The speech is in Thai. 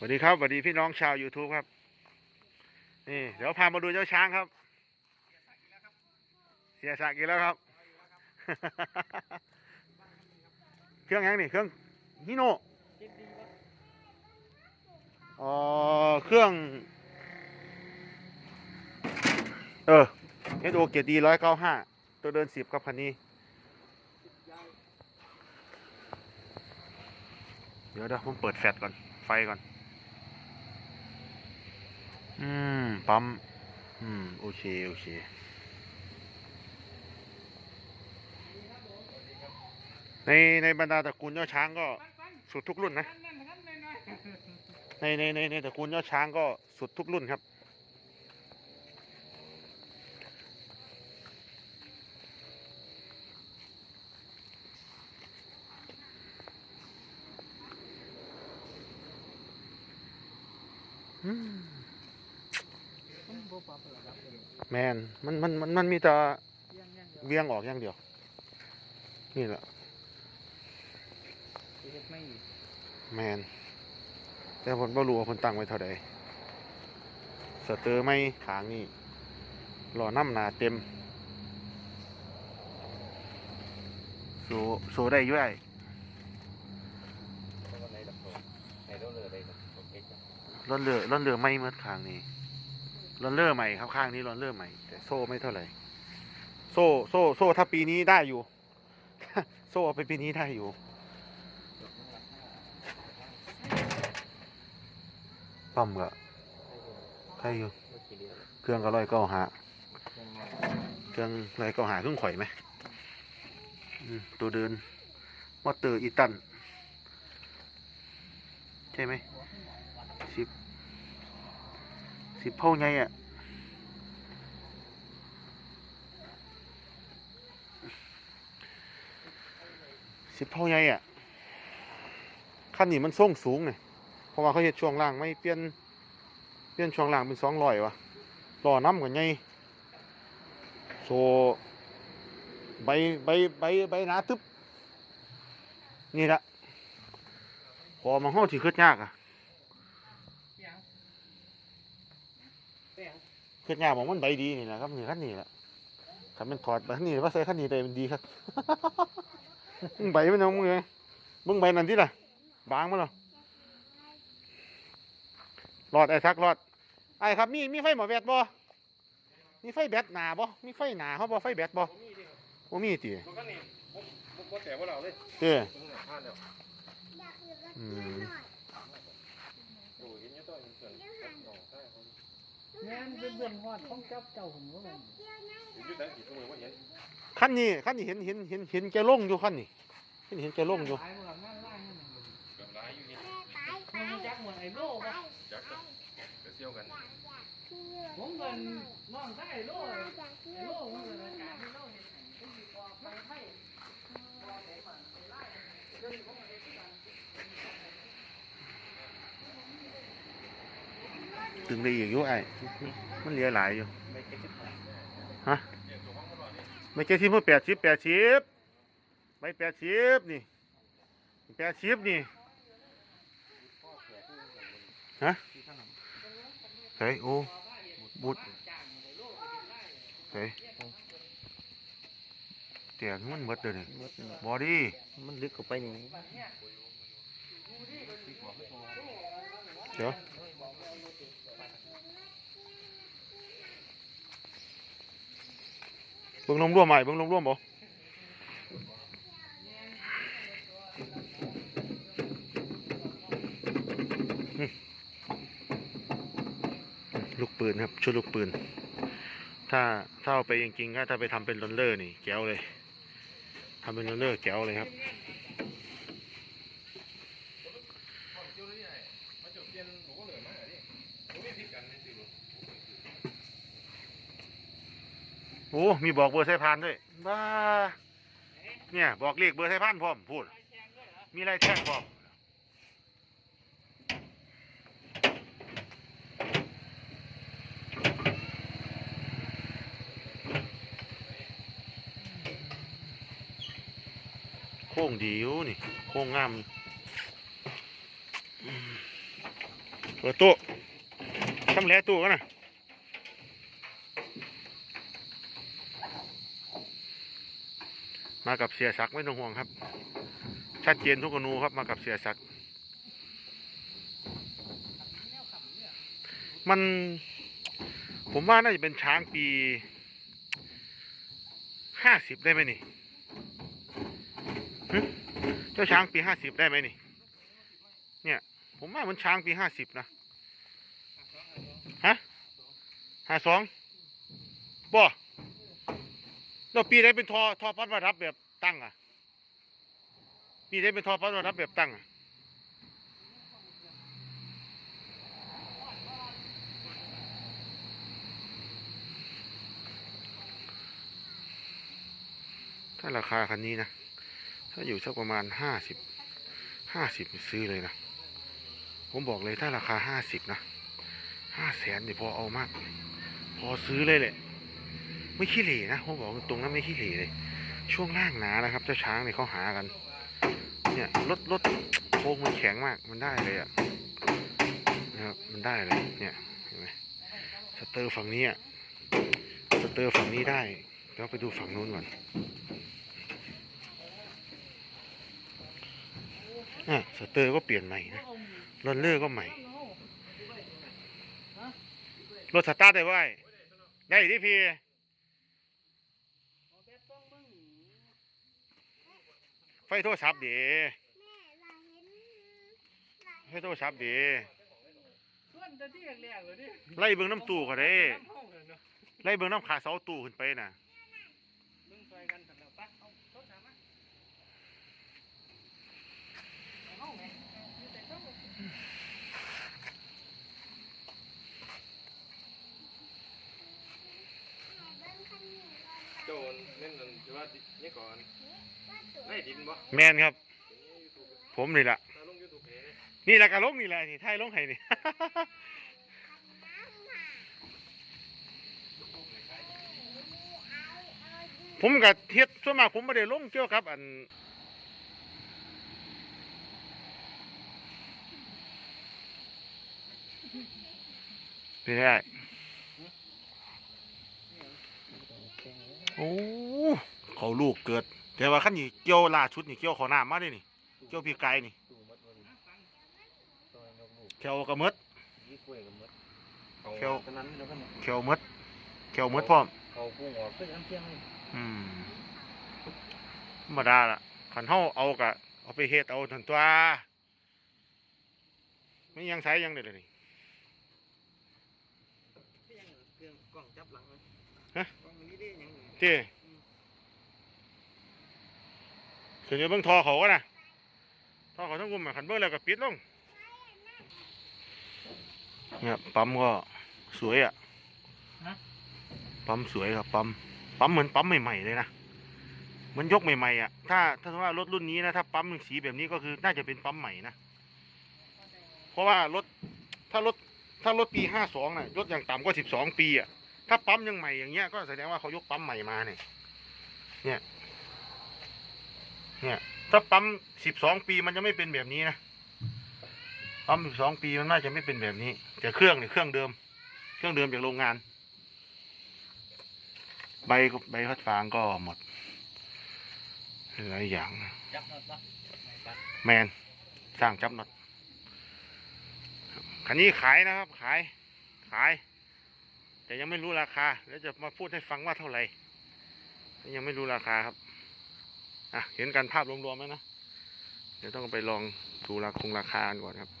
สวัสดีครับสวัสดีพี่น้องชาว YouTube ครับ นี่ เดี๋ยวพามาดูเจ้าช้างครับ เสียสักอีกแล้วครับ เครื่องยังนี่เครื่องฮิโนอ๋อเครื่อง เออเอสโอเกียดีร้อยเก้าห้าตัวเดินสิบครับคันนี้ เดี๋ยวเดี๋ยวผมเปิดแฟลชก่อน ไฟก่อน อืม ปั๊ม อืม โอเค โอเค ใน ในบรรดาตระกูลยอดช้างก็สุดทุกรุ่นนะ ใน ใน ใน ในตระกูลยอดช้างก็สุดทุกรุ่นครับ อืม แมนมันมันมันมันมีแต่เวียงออกอย่างเดียว นี่แหละแมนแต่ผมบ่รู้ว่าผมตั้งไว้เท่าใดสเตอร์ไม่ขางนี่รอน้ำหนาเต็มโซโซได้อยุ่ยร่อนเรือร่อนเรือไม่เมื่อขางนี้ ร่อนเรือใหม่ครับข้างนี้ร่อนเรือใหม่ แต่โซ่ไม่เท่าไหร่ โซ่โซ่โซ่ถ้าปีนี้ได้อยู่ โซ่เอาไปปีนี้ได้อยู่ ปั๊มก็ใครอยู่เครื่องก็ร้อยก้าหาเครื่องร้อยเก้าหาเครื่องข่อยไหมอืมตัวเดินมอเตอร์อีตัน ใช่ไหมสิบ สิบเท่าไงอะสิบเท่าไงอะขั้นนี้มันส่งสูงเนี่ยเพราะว่าเขาเห็ดช่วงล่างไม่เปลี่ยนเปลี่ยนช่วงล่างเป็นสองร้อยวะรอน้ำกันไงโซใบใบใบใบหนาตึบนี่ละพอมันห้องที่ขึ้นยากอะ ขึ้นยากบอกมันใบดีนี่แหละครับนี่ขั้นนี้แหละถ้ามันถอดแบบนี้ว่าใส่ขั้นนี้ได้มันดีครับมึงใบมันเอามึงไงมึงใบนั่นที่ล่ะบางมั้งเหรอรอดไอ้ทักรอดไอ้ครับมีมีไฟหมอแบตบ่มีไฟแบตหนาบ่มีไฟหนาเขาบ่ไฟแบตบ่บ่มีติมันก็นี่ผมผมก็แต่ว่าเราเลยเด้อผม เนี่ยพลาดแล้วอืมโอ้ยเห็นเยอะตัวเห็นเกินน้องใช่เขาแม่นเป็นเรื่องฮอดของเจ้าเจ้าผมก็มันเห็นอยุ่แต่กี่ตัวว่าเห็นคันนี้คันนี้เห็นเห็นเห็นเห็นแกลงอยู่คันนี้เห็นเห็นแกลงอยู่หลายหมดนั่งไล่ให้มันเกือบร้ายอยู่นี่มันจักหมดไอ้โลกอะจักจะจะเซี่ยวกันผมเงินน้องใต้ไอ้โลไอ้โลผมเกิดอาการไอ้โลเนี่ยผมสิออกไปให้ ตึงได้อีกอยู่ไอ้มันเหลือหลายอยู่ไม่เก็ตชิดฮะไม่เกี่ที่มือแปดชิบแปดชิบใบแปดชิบนี่แปดชิบนี่ฮะเฮ้ยโอ้บุดเฮ้ยเตียงมันหมดเลยนี่บอดี้มันลึกเข้าไปนี่เดี๋ยว เบิ่งลมร่วมใหม่เบิ่งลมร่วมบ่ลูกปืนครับชุดลูกปืน ถ้าถ้าเอาไปจริงๆก็ถ้าไปทำเป็นลอนเลอร์นี่แก้วเลยทำเป็นลอนเลอร์แก้วเลยครับ มาจบเย็นหนูก็เหลือมาดิผมไม่ผิดกันในสิลูก โอ้มีบอกเบอร์สายพานด้วยบ้าเนี่ยบอกเลขเบอร์สายพานพร้อมพูดมีอะไรแท่งพร้อมโค้งดีอยู่นี่โค้งงามอืมเปิดตู้ทำแหล้วตู้กันนะ มากับเสียศักไม่ต้องห่วงครับ ชัดเจนทุกอนูครับมากับเสียศัก มัน ผมว่าน่าจะเป็นช้างปีห้าสิบได้ไหมนี่เจ้าช้างปีห้าสิบได้ไหมนี่ เนี่ย ผมว่ามันช้างปีห้าสิบนะฮะห้าสองบ่ แล้วปีไหนเป็นทอทอพัดมารับแบบตั้งอะ ปีไหนเป็นทอพัดมารับแบบตั้งอะถ้าราคาคันนี้นะ ถ้าอยู่สักประมาณห้าสิบห้าสิบซื้อเลยนะ ผมบอกเลยถ้าราคาห้าสิบนะห้าแสนเนี่ยพอเอามาก พอซื้อเลยแหละ ไม่ขี้เหร่นะผมบอกตรงนั้นไม่ขี้เหร่เลย ช่วงล่างหนานะครับ เจ้าช้างเนี่ยเขาหากัน เนี่ยรถรถโค้งมันแข็งมาก มันได้เลยอะนะครับ มันได้เลย เนี่ยเห็นไหมสเตอร์ฝั่งนี้อะสเตอร์ฝั่งนี้ได้เดี๋ยวไปดูฝั่งนู้นก่อนอะสเตอร์ก็เปลี่ยนใหม่นะรอนเลอร์ก็ใหม่รถสตาร์ทได้ไว้ได้ที่พี่ ไฟโทรศัพท์ดีไฟโทรศัพท์ดีส่วนแต่ที่แรกๆเลยดิไล่เบิ่งน้ำตู้ก็ได้น้ำห้องเลยเนาะไล่เบิ่งน้ำขาเสาตู้ขึ้นไปน่ะมึงซอยกันสำหรับปะเอารถถามมาเอาห้องไหนอยู่แต่ห้องโจนเล่นนั่นที่ว่านี่ก่อนไล่ดินบ่ แมนครับ ผมนี่แหละนี่แหละกะลงนี่แหละนี่ไทยลงให้นี่ผมกับเฮ็ดส่วนมากผมไม่ได้ลงเกี่ยวกับ อันนี่ได้โอ้เขาลูกเกิด แต่ว่าขั้นนี้เกี่ยวล่าชุดนี่เกี่ยวขอน้ำมาด้วยนี่ เกี่ยวพี่ไก่นี่ตู้มัดวันซอยนกลูกเขียวกระมดยี่กล้วยกับมัดเขาเขียวตอนนั้นแล้วก็เนี่ยเขียวมดเขียวมดพร้อมเขาพุ่งออกเพื่อนน้ำเที่ยงเลยอืมธรรมดาล่ะขันเฮาเอากะเอาไปเฮ็ดเอาทันตัวไม่ยังใช้ยังเด็ดเลยนี่เครื่องกล้องจับหลังเลยฮะกล้องนี้ได้ยังเจ้ เดี๋ยวเบิ่งทอเขาก็นะทอเขาทั้งกลุ่มอะขันเบิ่งแล้วก็ปิดลงเนี่ยปั๊มก็สวยอะปั๊มสวยครับปั๊มปั๊มเหมือนปั๊มใหม่ๆเลยนะเหมือนยกใหม่ๆอะถ้าถ้าว่ารถรุ่นนี้นะถ้าปั๊มสีแบบนี้ก็คือน่าจะเป็นปั๊มใหม่นะเพราะว่ารถถ้ารถถ้ารถปีห้าสองน่ะรถอย่างต่ำก็สิบสองปีอะถ้าปั๊มยังใหม่อย่างเงี้ยก็แสดงว่าเขายกปั๊มใหม่มาเนี่ยเนี่ย เนี่ยถ้าปั๊มสิบสองปีมันจะไม่เป็นแบบนี้นะปั๊มสิบสองปีมันน่าจะไม่เป็นแบบนี้ แต่เครื่องเนี่ยเครื่องเดิม เครื่องเดิมจากโรงงาน ใบใบพัดฟางก็หมดหลายอย่างแมนสร้างจับน็อตคันนี้ขายนะครับ ขายขาย แต่ยังไม่รู้ราคา แล้วจะมาพูดให้ฟังว่าเท่าไหร่ยังไม่รู้ราคาครับ อะเห็นกันภาพรวมๆแล้วนะเดี๋ยวต้องไปลองดูราคงราคากันก่อนครับ